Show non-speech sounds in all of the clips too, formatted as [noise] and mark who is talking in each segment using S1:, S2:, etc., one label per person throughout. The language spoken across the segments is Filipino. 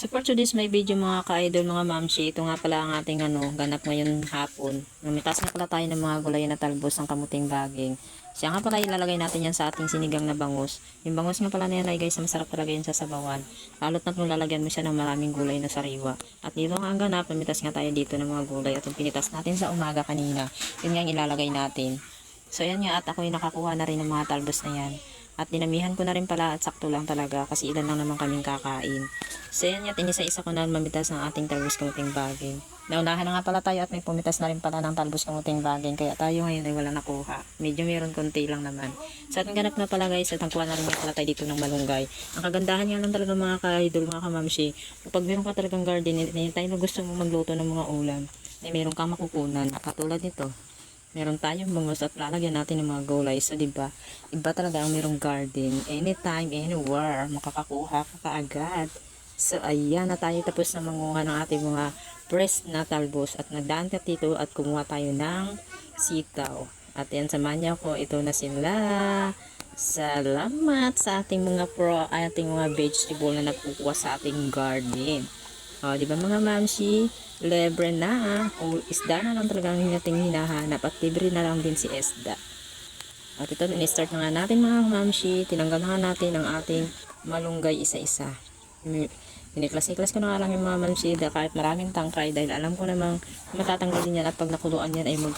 S1: So for today's my video mga ka-idol, mga mamshi, ito nga pala ang ating ano, ganap ngayon hapon. Namitas nga pala tayo ng mga gulay na talbos ng kamuting baging. Siya nga pala ilalagay natin yan sa ating sinigang na bangus. Yung bangus nga pala na yan ay guys, masarap talaga yan sa sabawan. Lalo't na kung lalagyan mo siya ng maraming gulay na sariwa. At dito nga ang ganap, namitas nga tayo dito ng mga gulay at yung pinitas natin sa umaga kanina. Yun nga ang ilalagay natin. So yan nga at ako yung nakakuha na rin ng mga talbos na yan. At dinamihan ko na rin pala at sakto lang talaga kasi ilan lang naman kaming kakain. So yan nga, tinisa-isa ko na mamitas ng ating talbos kamuting baging. Naunahan na nga pala tayo at may pumitas na rin pala ng talbos kamuting baging kaya tayo ngayon ay wala nakuha. Medyo meron konti lang naman. Sa ating ganap na pala guys at nagkuha na rin pala tayo dito ng malunggay. Ang kagandahan nga lang talaga mga ka-idol, mga kamamshi, kapag meron ka talagang garden, tayo na gusto mong magluto ng mga ulam, ay meron kang makukunan. Katulad nito, meron tayong bangos at lalagyan natin ng mga gulay. So, di ba? Iba talaga ang merong garden. Anytime, anywhere, makakakuha ka kaagad. So, ayan na tayo tapos na manguha ng ating mga pressed na talbos. At nagdaan ka dito at kumuha tayo ng sitaw. At yan, samahan niyo ako. Ito na sila. Salamat sa ating mga pro, ating mga vegetable na nakukuha sa ating garden. O, di ba mga mamsi? Lebre na. O, isda na lang talaga ang ating hinahanap. At libre na lang din si Esda. At ito, in-start na nga natin mga mamsi. Tinanggal na nga natin ang ating malunggay isa-isa. Piniklas-iklas ko na nga lang yung mga mamsi da kahit maraming tangkay dahil alam ko namang matatanggal din yan at pag nakuluan yan ay mag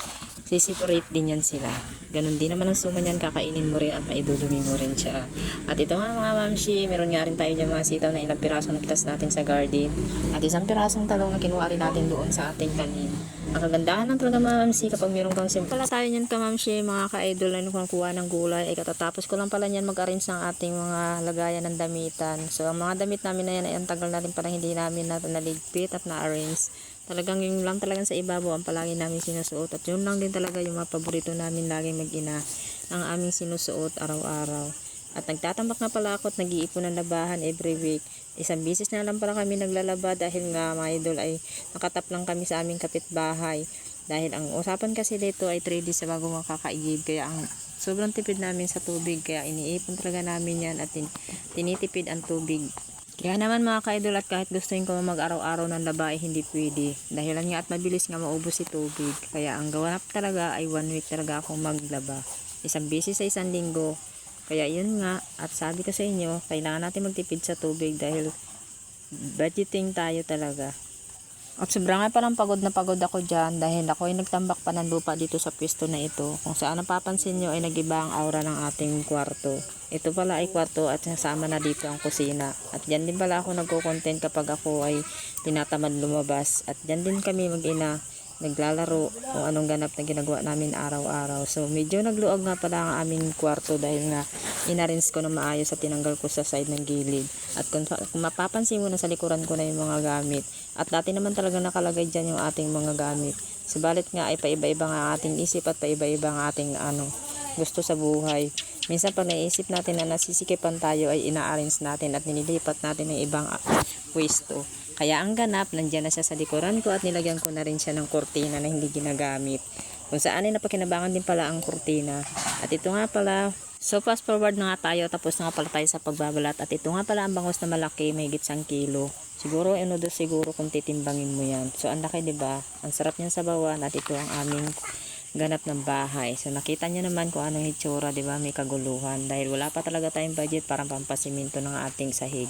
S1: separate din yan sila. Ganon din naman ang suma niyan, kakainin mo rin at maidudumi mo rin siya. At ito nga mga mamsi, meron nga rin tayo dyan mga sitaw na ilang piraso na pitas natin sa garden. At isang pirasong talong na kinuha rin natin doon sa ating tanim. Ang kagandahan lang talaga mamsi kapag meron kang simple. Pala tayo niyan ka mamsi, mga ka-idol na nung kuha ng gulay, ay katatapos ko lang pala niyan mag-arrange ng ating mga lagayan ng damitan. So ang mga damit namin na yan ay ang tagal na rin parang hindi namin na naligpit at na-arrange. Talagang yung lang talagang sa ibabaw ang palagi namin sinusuot at yun lang din talaga yung mga paborito namin laging mag-ina ang aming sinusuot araw-araw. At nagtatambak na pala ako at nag-iipon ng labahan every week. Isang bisis na lang pala kami naglalaba dahil nga mga idol ay nakatap lang kami sa aming kapitbahay. Dahil ang usapan kasi dito ay 3 days sa bago makakaigib. Kaya ang sobrang tipid namin sa tubig. Kaya iniipon talaga namin yan at tin tinitipid ang tubig. Kaya naman mga ka-idol at kahit gustuin ko mag-araw-araw ng laba hindi pwede. Dahilan nga at mabilis nga maubos si tubig. Kaya ang gawa talaga ay one week talaga akong maglaba. Isang beses sa isang linggo. Kaya yun nga, at sabi ko sa inyo, kailangan natin magtipid sa tubig dahil budgeting tayo talaga. At sobrang nga parang pagod na pagod ako dyan dahil ako ay nagtambak pa ng lupa dito sa pwesto na ito. Kung saan napapansin nyo ay nagiba ang aura ng ating kwarto. Ito pala ay kwarto at kasama na dito ang kusina. At dyan din pala ako nagko-content kapag ako ay tinatamad lumabas. At dyan din kami mag-ina naglalaro kung anong ganap na ginagawa namin araw-araw. So medyo nagluog nga pala ang aming kwarto dahil nga inarins ko na maayos at tinanggal ko sa side ng gilid. At kung, kung mapapansin mo na sa likuran ko na yung mga gamit. At dati naman talaga nakalagay dyan yung ating mga gamit. Subalit nga ay paiba-iba nga ating isip at paiba-iba ang ating ano, gusto sa buhay. Minsan pag naisip natin na nasisikipan tayo ay ina-arrange natin at nililipat natin ng ibang pwesto. Kaya ang ganap, nandyan na siya sa likuran ko at nilagyan ko na rin siya ng kortina na hindi ginagamit. Kung saan ay napakinabangan din pala ang kortina. At ito nga pala, so fast forward na nga tayo, tapos na nga pala tayo sa pagbabalat. At ito nga pala ang bangos na malaki, may gitsang kilo. Siguro, ano do siguro kung titimbangin mo yan. So, ang laki, ba? Ang sarap niyan sa bawan at ito ang aming ganap ng bahay. So, nakita niyo naman kung anong hitsura, di ba? May kaguluhan. Dahil wala pa talaga tayong budget para pampasiminto ng ating sahig.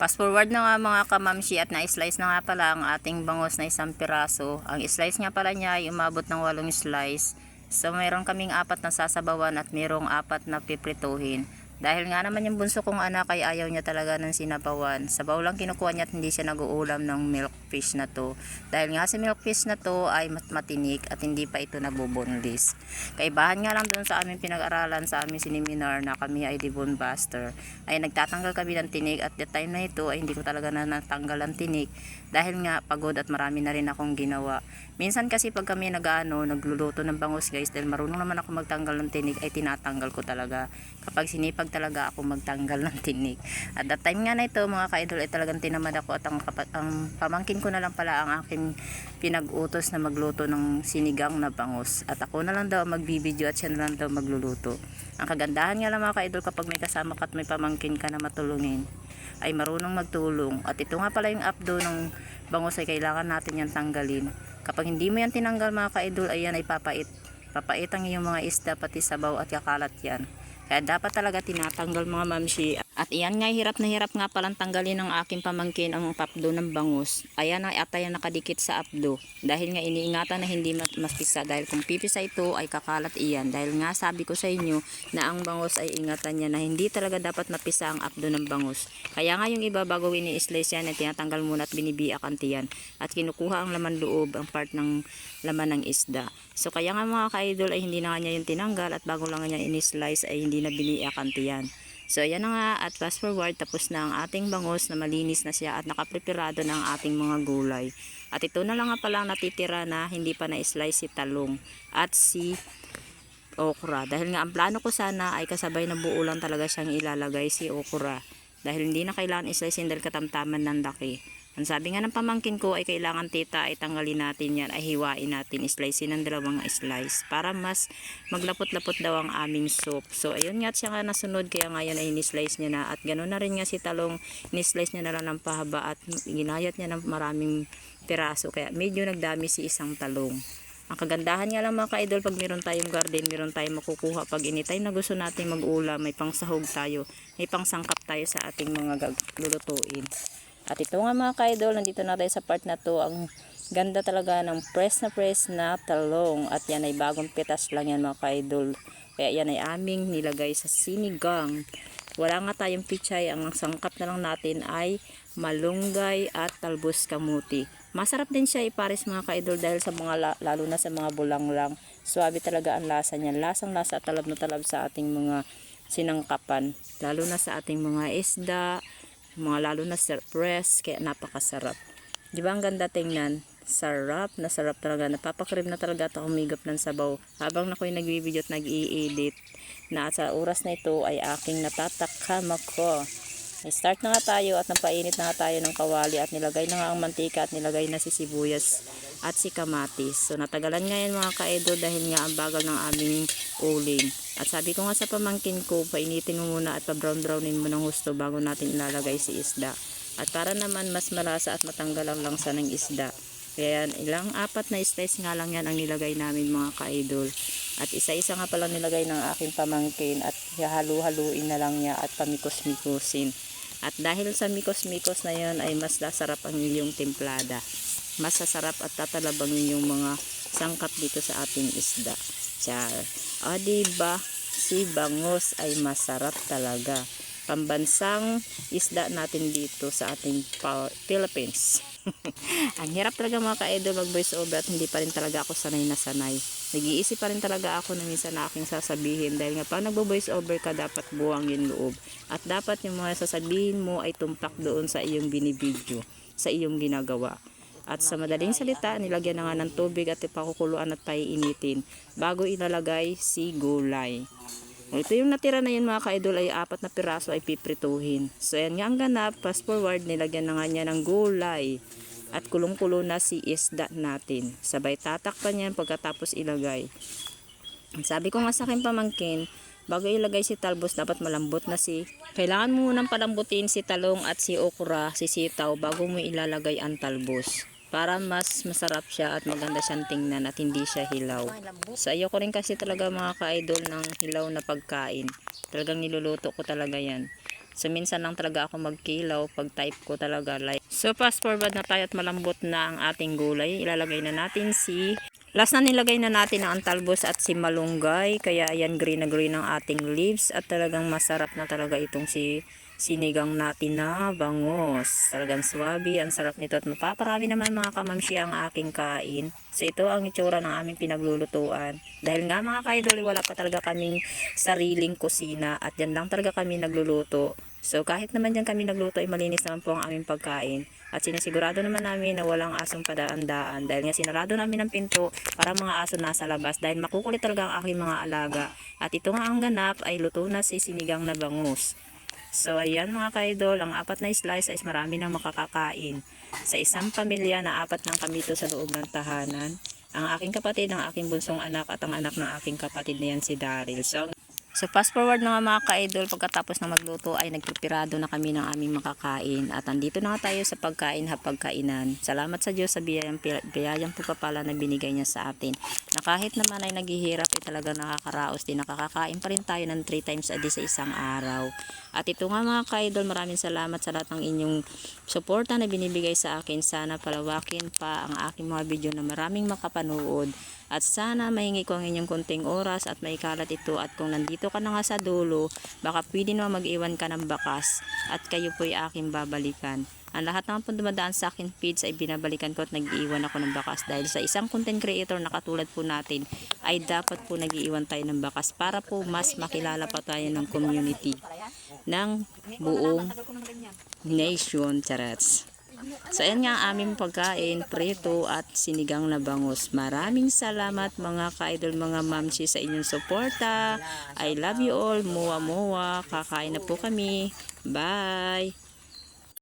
S1: Fast forward na nga mga kamamshi at na-slice na nga pala ang ating bangos na isang piraso. Ang slice nga pala niya ay umabot ng walong slice. So mayroon kaming apat na sasabawan at mayroong apat na piprituhin. Dahil nga naman yung bunso kong anak ay ayaw niya talaga ng sinabawan. Sabaw lang kinukuha niya at hindi siya nag-uulam ng milk fish na to. Dahil nga si milk fish na to ay mat matinik at hindi pa ito nabubunlis. Kaibahan nga lang doon sa aming pinag-aralan sa aming siniminar na kami ay dibon buster. Ay nagtatanggal kami ng tinik at the time na ito ay hindi ko talaga na natanggal ang tinik. Dahil nga pagod at marami na rin akong ginawa. Minsan kasi pag kami nag-ano, nagluluto ng bangus guys dahil marunong naman ako magtanggal ng tinik ay tinatanggal ko talaga. Kapag sinipag talaga ako magtanggal ng tinik. At that time nga na ito mga ka-idol ay talagang tinamad ako at ang, ang pamangkin ko na lang pala ang aking pinag-utos na magluto ng sinigang na bangus. At ako na lang daw magbibideo at siya na lang daw magluluto. Ang kagandahan nga lang mga ka-idol kapag may kasama ka at may pamangkin ka na matulungin
S2: ay marunong magtulong. At ito nga pala yung abdo ng bangus ay kailangan natin yan tanggalin. Kapag hindi mo yan tinanggal mga ka-idol, ayan ay papait. Papait ang iyong mga isda, pati sabaw at kakalat yan. Kaya dapat talaga tinatanggal mga mamshi. At iyan nga, hirap na hirap nga palang tanggalin ng aking pamangkin ang papdo ng bangus. Ayan ay atay na nakadikit sa abdo. Dahil nga iniingatan na hindi maspisa. Dahil kung pipisa ito ay kakalat iyan. Dahil nga sabi ko sa inyo na ang bangus ay ingatan niya na hindi talaga dapat mapisa ang abdo ng bangus. Kaya nga yung iba bago ini-slice yan ay tinatanggal muna at binibiak ang tiyan. At kinukuha ang laman loob, ang part ng laman ng isda. So kaya nga mga ka-idol ay hindi na nga niya yung tinanggal at bago lang niya ini-slice ay hindi na biniak ang tiyan. So ayan na nga at fast forward tapos na ang ating bangus na malinis na siya at nakapreparado na ang ating mga gulay. At ito na lang nga pala ang natitira na hindi pa na-slice si talong at si okra. Dahil nga ang plano ko sana ay kasabay na buo lang talaga siyang ilalagay si okra. Dahil hindi na kailangan islice dahil katamtaman ng laki. Ang sabi nga ng pamangkin ko ay kailangan tita ay tanggalin natin yan ay hiwain natin slice ng dalawang slice para mas maglapot-lapot daw ang aming soup. So ayun nga siya nga nasunod kaya ngayon ay ni-slice niya na at ganoon na rin nga si talong ni-slice niya na lang ng pahaba at ginayat niya ng maraming piraso kaya medyo nagdami si isang talong. Ang kagandahan nga lang mga ka-idol pag meron tayong garden, meron tayong makukuha pag initay na gusto natin mag-ulam, may pangsahog tayo, may pangsangkap tayo sa ating mga lulutuin. At ito nga mga ka-idol, nandito na tayo sa part na to, ang ganda talaga ng press na press na talong at yan ay bagong pitas lang yan mga ka-idol. Kaya yan ay aming nilagay sa sinigang. Wala nga tayong pichay, ang sangkap na lang natin ay malunggay at talbos kamuti. Masarap din siya ipares mga ka-idol dahil sa mga la- lalo na sa mga bulanglang. Swabe talaga ang lasa niya. Lasang lasa talab na talab sa ating mga sinangkapan. Lalo na sa ating mga isda, mga lalo na press, kaya napakasarap. Di ba ang ganda tingnan? Sarap na sarap talaga. Napapakrib na talaga at humigop ng sabaw. Habang ako'y nag-video at nag-i-edit na sa oras na ito ay aking natatakam ako. Start na nga tayo at napainit na nga tayo ng kawali at nilagay na nga ang mantika at nilagay na si sibuyas at si kamatis. So natagalan nga yan mga kaedo dahil nga ang bagal ng aming uling. At sabi ko nga sa pamangkin ko, painitin mo muna at pa-brown-brownin mo ng gusto bago natin ilalagay si isda. At para naman mas malasa at matanggal ang langsa ng isda. Kaya ilang apat na slice nga lang yan ang nilagay namin mga ka-idol. At isa-isa nga pala nilagay ng aking pamangkin at halu-haluin na lang niya at pamikos-mikosin. At dahil sa mikos-mikos na yon ay mas lasarap ang iyong templada. Mas sasarap at tatalabang yung mga sangkap dito sa ating isda. Char. O diba, si bangus ay masarap talaga. Pambansang isda natin dito sa ating Philippines. [laughs] ang hirap talaga mga ka-idol mag voice over at hindi pa rin talaga ako sanay na sanay. Nag-iisip pa rin talaga ako na minsan na aking sasabihin dahil nga pag nagbo-voice over ka dapat buwangin loob. At dapat yung mga sasabihin mo ay tumpak doon sa iyong binibidyo, sa iyong ginagawa. At sa madaling salita, nilagyan na nga ng tubig at ipakukuluan at paiinitin bago ilalagay si gulay. Ito yung natira na yun mga ka-idol ay apat na piraso ay piprituhin. So yan nga ang ganap, fast forward, nilagyan na nga niya ng gulay at kulong-kulo na si isda natin. Sabay tatakpan yan pagkatapos ilagay. Sabi ko nga sa akin pamangkin, bago ilagay si talbos dapat malambot na si kailangan mo munang palambutin si talong at si okra, si sitaw bago mo ilalagay ang talbos para mas masarap siya at maganda siyang tingnan at hindi siya hilaw. So ayoko rin kasi talaga mga ka-idol ng hilaw na pagkain. Talagang niluluto ko talaga yan. So minsan lang talaga ako magkilaw pag type ko talaga like. So fast forward na tayo at malambot na ang ating gulay. Ilalagay na natin si Last na nilagay na natin ang talbos at si malunggay. Kaya ayan green na green ang ating leaves. At talagang masarap na talaga itong si sinigang natin na bangos. Talagang swabe. Ang sarap nito. At mapaparami naman mga kamamshi ang aking kain. So ito ang itsura ng aming pinaglulutuan. Dahil nga mga kaidol, wala pa talaga kaming sariling kusina. At yan lang talaga kami nagluluto. So kahit naman dyan kami nagluto ay malinis naman po ang aming pagkain. At sinisigurado naman namin na walang asong padaan-daan. Dahil nga sinarado namin ang pinto para mga aso nasa labas. Dahil makukulit talaga ang aking mga alaga. At ito nga ang ganap ay luto na si sinigang na bangus. So ayan mga kaidol, ang apat na slice ay marami nang makakakain. Sa isang pamilya na apat lang kami ito sa loob ng tahanan. Ang aking kapatid, ang aking bunsong anak at ang anak ng aking kapatid na yan si Daryl. So So fast forward na nga mga ka-idol, pagkatapos na magluto ay nagpipirado na kami ng aming makakain. At andito na nga tayo sa pagkain hapagkainan. Salamat sa Diyos sa biyayang, biyayang pagpapala na binigay niya sa atin. Na kahit naman ay naghihirap ay talaga nakakaraos din. Nakakakain pa rin tayo ng 3 times a day sa isang araw. At ito nga mga ka-idol, maraming salamat sa lahat ng inyong suporta na binibigay sa akin. Sana palawakin pa ang aking mga video na maraming makapanood. At sana mahingi ko ang inyong konting oras at maikalat ito at kung nandito ka na nga sa dulo, baka pwede naman mag-iwan ka ng bakas at kayo po'y aking babalikan. Ang lahat naman po dumadaan sa akin feeds ay binabalikan ko at nag-iwan ako ng bakas dahil sa isang content creator na katulad po natin ay dapat po nag-iwan tayo ng bakas para po mas makilala pa tayo ng community ng buong nation charats. So, ayan nga ang aming pagkain, preto at sinigang na bangus. Maraming salamat mga ka-idol, mga mamsi sa inyong suporta. I love you all. Muwa muwa. Kakain na po kami. Bye!